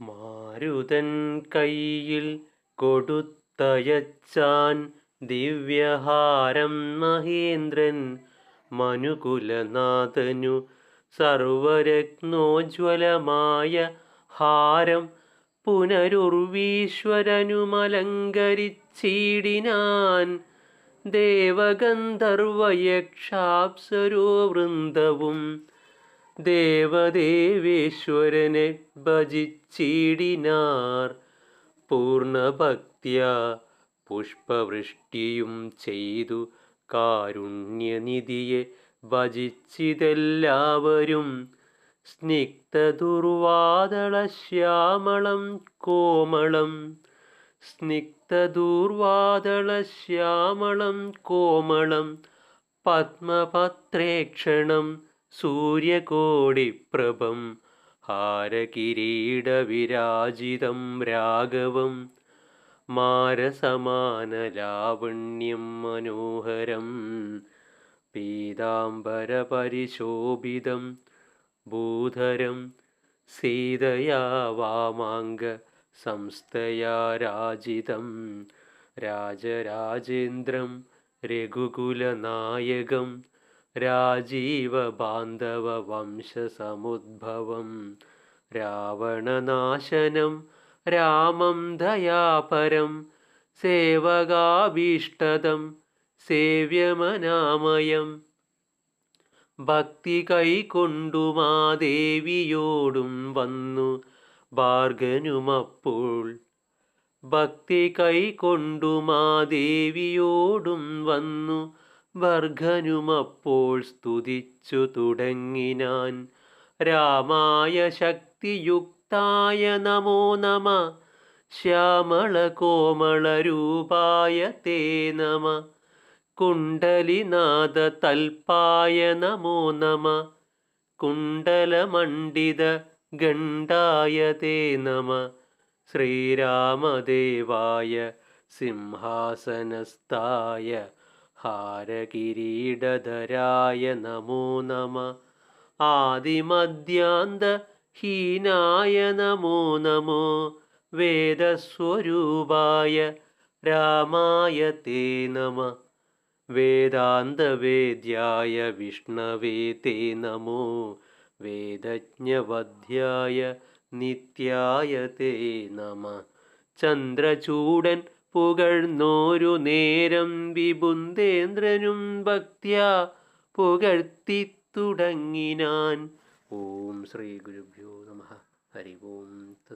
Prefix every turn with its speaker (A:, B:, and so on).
A: മാരുതൻ കയ്യിൽ കൊടുത്തയച്ചാൻ ദിവ്യഹാരം മഹേന്ദ്രൻ മനുകുലനാഥനു സർവരത്നോജ്വലമായ ഹാരം പുനരുർവീശ്വരനുമലങ്കരിച്ചീടിനാൻ ദേവഗന്ധർവയക്ഷാപ്സരോ വൃന്ദവും ദേവദേവേശ്വരനെ ഭജിച്ചിടിനാർ. പൂർണഭക്തിയ പുഷ്പവൃഷ്ടിയും ചെയ്തു കാരുണ്യനിധിയെ ഭജിച്ചിതെല്ലാവരും. സ്നിഗ്ധദുർവാദളശ്യാമളം കോമളം. സ്നിഗ്ധദൂർവാദളശ്യാമളം കോമളം. പത്മപത്രേക്ഷണം സൂര്യകോടിപ്രഭം ഹാരകിരീടവിരാജിതം രാഘവം മാരസമാനലാവണ്യം മനോഹരം പീതാംബരപരിശോഭിതം ഭൂധരം സീതയാ വാമാങ്ക സംസ്ഥയാ രാജിതം രാജരാജേന്ദ്രം രഘുകുലനായകം വംശസമുദ്ഭവം രാവണനാശനം രാമം ദയാപരം സേവകാഭീഷ്ടതം സേവ്യമനാമയം. ഭക്തി കൈകൊണ്ടു മാദേവിയോടും വന്നു ഭാർഗനുമപ്പോൾ. ഭക്തി കൈകൊണ്ടു മാദേവിയോടും വന്നു ഭർഗനുമപ്പോൾ സ്തുതിച്ചു തുടങ്ങിനാൻ. രാമായ ശക്തിയുക്തായ നമോ നമ. ശ്യാമള കോമള രൂപായ തേ നമ. കുണ്ടലിനാഥ തൽപ്പായ നമോ നമ. കുണ്ടലമണ്ഡിത ഗണ്ടായ തേ നമ. ശ്രീരാമദേവായ സിംഹാസനസ്ഥായ ഹാരകിരീടധരായ നമോ നമ. ആദിമദ്യാന്ത ഹീനായ നമോ നമോ. വേദസ്വരൂപായ രാമായ തേ നമ. വേദാന്തവേദ്യായ വിഷ്ണവേ തേ നമോ. വേദജ്ഞവധ്യായ നിത്യായ തേ നമ. ചന്ദ്രചൂടൻ പുകഴ്ന്നോരു നേരം വിപുന്തേന്ദ്രനും ഭക്തിയ പുകഴ്ത്തി തുടങ്ങിനാൻ ഓം ശ്രീ ഗുരുഭ്യോ നമ. ഹരി ഓം തത്